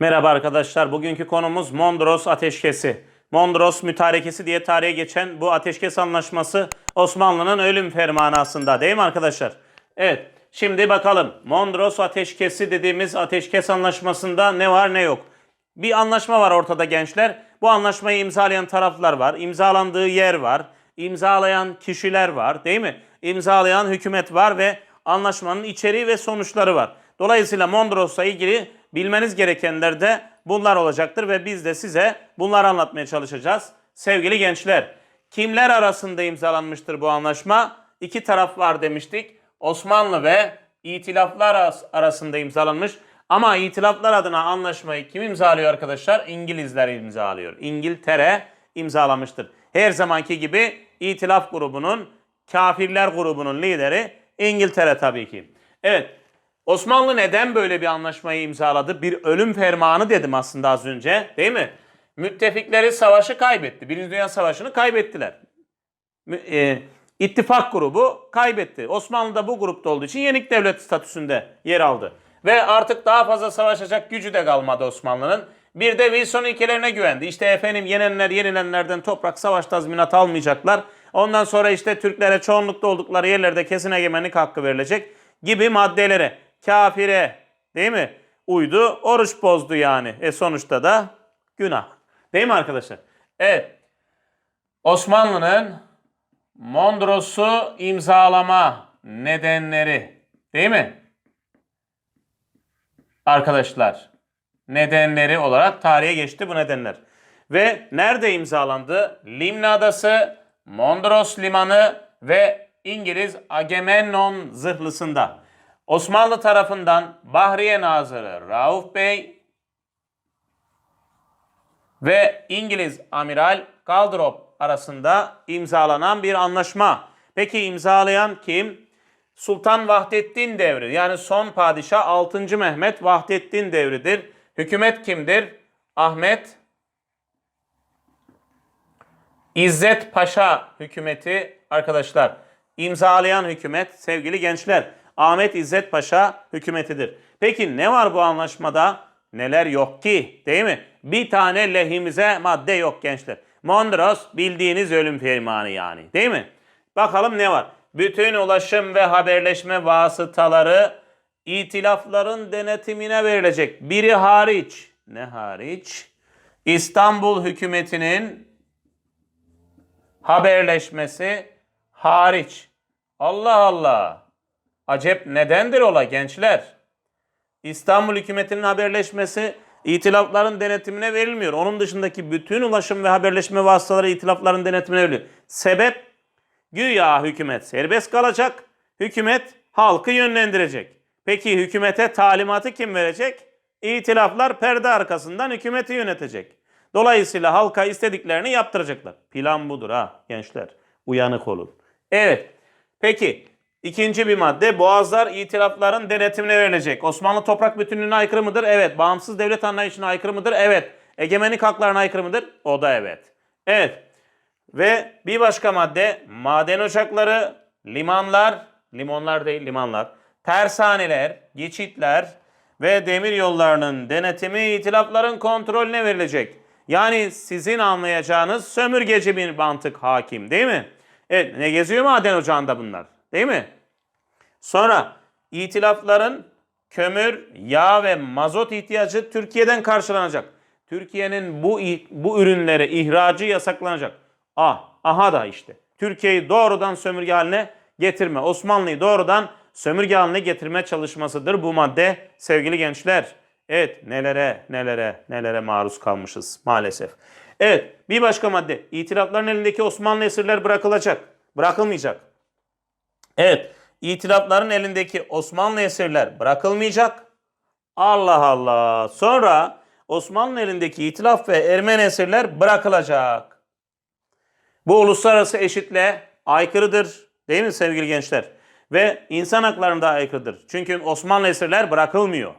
Merhaba arkadaşlar. Bugünkü konumuz Mondros Ateşkesi. Mondros Mütarekesi diye tarihe geçen bu ateşkes anlaşması Osmanlı'nın ölüm fermanı aslında değil mi arkadaşlar? Evet. Şimdi bakalım Mondros Ateşkesi dediğimiz ateşkes anlaşmasında ne var ne yok. Bir anlaşma var ortada gençler. Bu anlaşmayı imzalayan taraflar var. İmzalandığı yer var. İmzalayan kişiler var değil mi? İmzalayan hükümet var ve anlaşmanın içeriği ve sonuçları var. Dolayısıyla Mondros'la ilgili bilmeniz gerekenler de bunlar olacaktır ve biz de size bunları anlatmaya çalışacağız. Sevgili gençler, kimler arasında imzalanmıştır bu anlaşma? İki taraf var demiştik. Osmanlı ve İtilaflar aras- arasında imzalanmış. Ama İtilaflar adına anlaşmayı kim imzalıyor arkadaşlar? İngilizler imzalıyor. İngiltere imzalamıştır. Her zamanki gibi İtilaf grubunun, kafirler grubunun lideri İngiltere tabii ki. Evet, Osmanlı neden böyle bir anlaşmayı imzaladı? Bir ölüm fermanı dedim aslında az önce değil mi? Müttefikleri savaşı kaybetti. Birinci Dünya Savaşı'nı kaybettiler. E, ittifak grubu kaybetti. Osmanlı da bu grupta olduğu için yenik devlet statüsünde yer aldı. Ve artık daha fazla savaşacak gücü de kalmadı Osmanlı'nın. Bir de Wilson ilkelerine güvendi. İşte efendim yenenler yenilenlerden toprak savaş tazminat almayacaklar. Ondan sonra işte Türklere çoğunlukta oldukları yerlerde kesin egemenlik hakkı verilecek gibi maddelere, kafire değil mi? Uydu, oruç bozdu yani. E sonuçta da günah. Değil mi arkadaşlar? Evet. Osmanlı'nın Mondros'u imzalama nedenleri değil mi? Arkadaşlar nedenleri olarak tarihe geçti bu nedenler. Ve nerede imzalandı? Limna Adası, Mondros Limanı ve İngiliz Agamemnon zırhlısında. Osmanlı tarafından Bahriye Nazırı Rauf Bey ve İngiliz Amiral Galdrop arasında imzalanan bir anlaşma. Peki imzalayan kim? Sultan Vahdettin devri yani son padişah 6. Mehmet Vahdettin devridir. Hükümet kimdir? Ahmet İzzet Paşa hükümeti arkadaşlar. imzalayan hükümet sevgili gençler Ahmet İzzet Paşa hükümetidir. Peki ne var bu anlaşmada? Neler yok ki değil mi? Bir tane lehimize madde yok gençler. Mondros bildiğiniz ölüm fermanı yani değil mi? Bakalım ne var? Bütün ulaşım ve haberleşme vasıtaları itilafların denetimine verilecek. Biri hariç. Ne hariç? İstanbul hükümetinin haberleşmesi hariç. Allah Allah. Acep nedendir ola gençler? İstanbul hükümetinin haberleşmesi itilafların denetimine verilmiyor. Onun dışındaki bütün ulaşım ve haberleşme vasıtaları itilafların denetimine veriliyor. Sebep güya hükümet serbest kalacak. Hükümet halkı yönlendirecek. Peki hükümete talimatı kim verecek? İtilaflar perde arkasından hükümeti yönetecek. Dolayısıyla halka istediklerini yaptıracaklar. Plan budur ha gençler. Uyanık olun. Evet. Peki ikinci bir madde boğazlar itilafların denetimine verilecek. Osmanlı toprak bütünlüğüne aykırı mıdır? Evet. Bağımsız devlet anlayışına aykırı mıdır? Evet. Egemenlik haklarına aykırı mıdır? O da evet. Evet. Ve bir başka madde maden ocakları, limanlar, limonlar değil limanlar, tersaneler, geçitler ve demir yollarının denetimi itilafların kontrolüne verilecek. Yani sizin anlayacağınız sömürgeci bir mantık hakim değil mi? Evet ne geziyor maden ocağında bunlar değil mi? Sonra itilafların kömür, yağ ve mazot ihtiyacı Türkiye'den karşılanacak. Türkiye'nin bu bu ürünleri ihracı yasaklanacak. Ah, aha da işte. Türkiye'yi doğrudan sömürge haline getirme. Osmanlı'yı doğrudan sömürge haline getirme çalışmasıdır bu madde sevgili gençler. Evet nelere nelere nelere maruz kalmışız maalesef. Evet bir başka madde itilafların elindeki Osmanlı esirler bırakılacak. Bırakılmayacak. Evet itilafların elindeki Osmanlı esirler bırakılmayacak. Allah Allah. Sonra Osmanlı elindeki itilaf ve Ermeni esirler bırakılacak. Bu uluslararası eşitle aykırıdır. Değil mi sevgili gençler? Ve insan haklarına da aykırıdır. Çünkü Osmanlı esirler bırakılmıyor.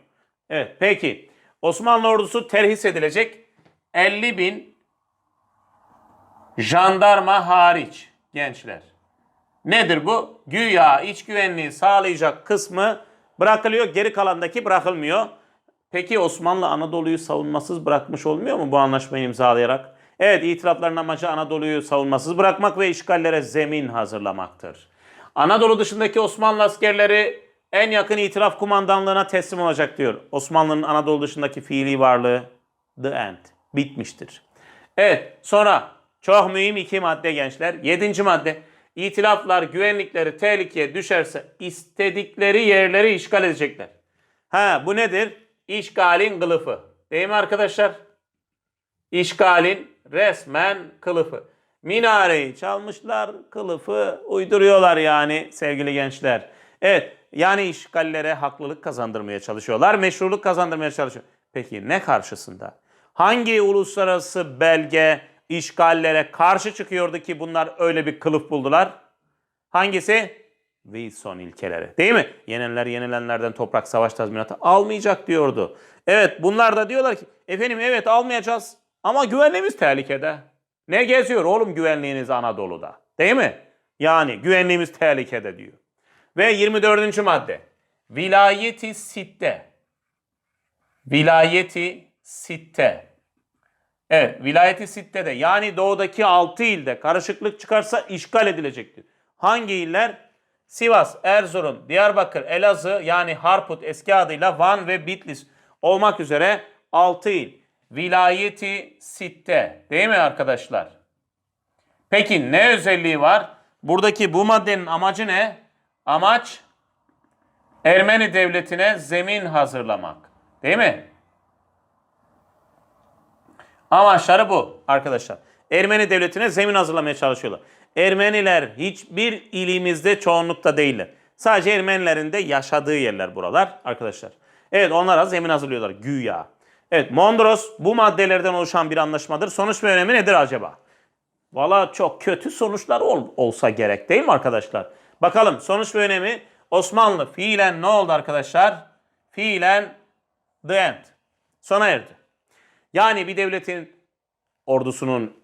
Evet peki. Osmanlı ordusu terhis edilecek. 50 bin jandarma hariç gençler. Nedir bu? Güya iç güvenliği sağlayacak kısmı bırakılıyor. Geri kalandaki bırakılmıyor. Peki Osmanlı Anadolu'yu savunmasız bırakmış olmuyor mu bu anlaşmayı imzalayarak? Evet, itirafların amacı Anadolu'yu savunmasız bırakmak ve işgallere zemin hazırlamaktır. Anadolu dışındaki Osmanlı askerleri en yakın itiraf kumandanlığına teslim olacak diyor. Osmanlı'nın Anadolu dışındaki fiili varlığı the end. Bitmiştir. Evet, sonra çok mühim iki madde gençler. Yedinci madde. İtilaflar güvenlikleri tehlikeye düşerse istedikleri yerleri işgal edecekler. Ha bu nedir? İşgalin kılıfı. Değil mi arkadaşlar? İşgalin resmen kılıfı. Minareyi çalmışlar, kılıfı uyduruyorlar yani sevgili gençler. Evet, yani işgallere haklılık kazandırmaya çalışıyorlar, meşruluk kazandırmaya çalışıyor. Peki ne karşısında? Hangi uluslararası belge işgallere karşı çıkıyordu ki bunlar öyle bir kılıf buldular? Hangisi? Wilson ilkeleri. Değil mi? Yenenler yenilenlerden toprak savaş tazminatı almayacak diyordu. Evet bunlar da diyorlar ki efendim evet almayacağız ama güvenliğimiz tehlikede. Ne geziyor oğlum güvenliğiniz Anadolu'da? Değil mi? Yani güvenliğimiz tehlikede diyor. Ve 24. madde. Vilayeti sitte. Vilayeti sitte. Evet, vilayeti sitte'de yani doğudaki 6 ilde karışıklık çıkarsa işgal edilecektir. Hangi iller? Sivas, Erzurum, Diyarbakır, Elazığ yani Harput eski adıyla Van ve Bitlis olmak üzere 6 il. Vilayeti sitte değil mi arkadaşlar? Peki ne özelliği var? Buradaki bu maddenin amacı ne? Amaç Ermeni devletine zemin hazırlamak. Değil mi? Amaçları bu arkadaşlar. Ermeni devletine zemin hazırlamaya çalışıyorlar. Ermeniler hiçbir ilimizde çoğunlukta değiller. Sadece Ermenilerin de yaşadığı yerler buralar arkadaşlar. Evet onlara zemin hazırlıyorlar güya. Evet Mondros bu maddelerden oluşan bir anlaşmadır. Sonuç ve önemi nedir acaba? Valla çok kötü sonuçlar ol- olsa gerek değil mi arkadaşlar? Bakalım sonuç ve önemi Osmanlı fiilen ne oldu arkadaşlar? Fiilen the end. Sona erdi. Yani bir devletin ordusunun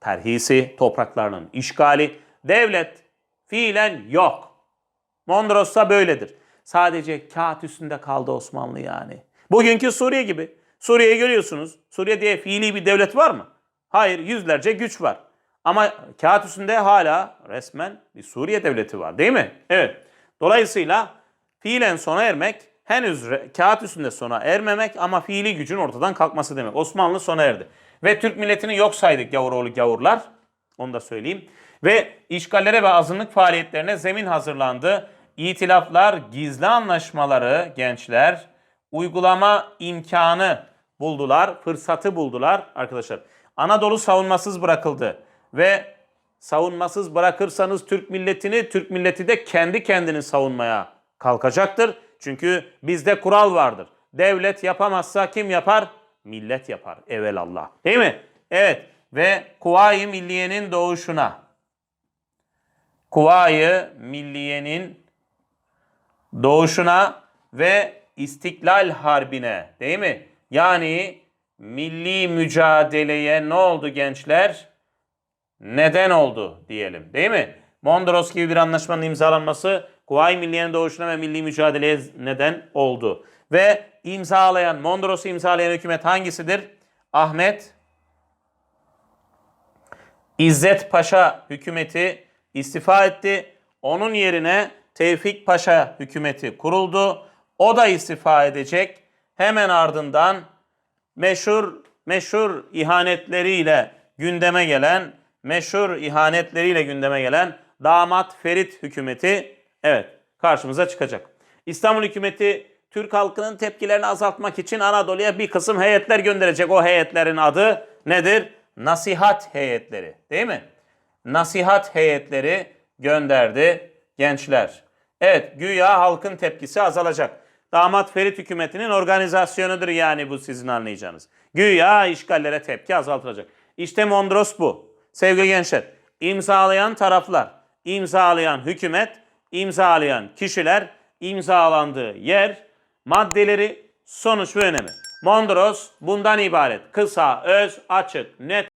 terhisi, topraklarının işgali, devlet fiilen yok. Mondros'ta böyledir. Sadece kağıt üstünde kaldı Osmanlı yani. Bugünkü Suriye gibi. Suriye'yi görüyorsunuz. Suriye diye fiili bir devlet var mı? Hayır, yüzlerce güç var. Ama kağıt üstünde hala resmen bir Suriye devleti var değil mi? Evet. Dolayısıyla fiilen sona ermek henüz kağıt üstünde sona ermemek ama fiili gücün ortadan kalkması demek. Osmanlı sona erdi. Ve Türk milletini yok saydık gavuroğlu gavurlar. Onu da söyleyeyim. Ve işgallere ve azınlık faaliyetlerine zemin hazırlandı. İtilaflar, gizli anlaşmaları gençler uygulama imkanı buldular, fırsatı buldular arkadaşlar. Anadolu savunmasız bırakıldı ve savunmasız bırakırsanız Türk milletini, Türk milleti de kendi kendini savunmaya kalkacaktır. Çünkü bizde kural vardır. Devlet yapamazsa kim yapar? Millet yapar. Evelallah. Değil mi? Evet. Ve Kuvayi Milliye'nin doğuşuna. Kuvayi Milliye'nin doğuşuna ve İstiklal Harbi'ne değil mi? Yani milli mücadeleye ne oldu gençler? Neden oldu diyelim değil mi? Mondros gibi bir anlaşmanın imzalanması Kuvayi Milliye'nin doğuşuna ve milli mücadeleye neden oldu. Ve imzalayan, Mondros'u imzalayan hükümet hangisidir? Ahmet İzzet Paşa hükümeti istifa etti. Onun yerine Tevfik Paşa hükümeti kuruldu. O da istifa edecek. Hemen ardından meşhur meşhur ihanetleriyle gündeme gelen meşhur ihanetleriyle gündeme gelen damat Ferit hükümeti evet karşımıza çıkacak. İstanbul hükümeti Türk halkının tepkilerini azaltmak için Anadolu'ya bir kısım heyetler gönderecek. O heyetlerin adı nedir? Nasihat heyetleri değil mi? Nasihat heyetleri gönderdi gençler. Evet güya halkın tepkisi azalacak. Damat Ferit hükümetinin organizasyonudur yani bu sizin anlayacağınız. Güya işgallere tepki azaltılacak. İşte Mondros bu. Sevgili gençler, imzalayan taraflar, imzalayan hükümet, imzalayan kişiler, imzalandığı yer, maddeleri, sonuç ve önemi. Mondros bundan ibaret. Kısa, öz, açık, net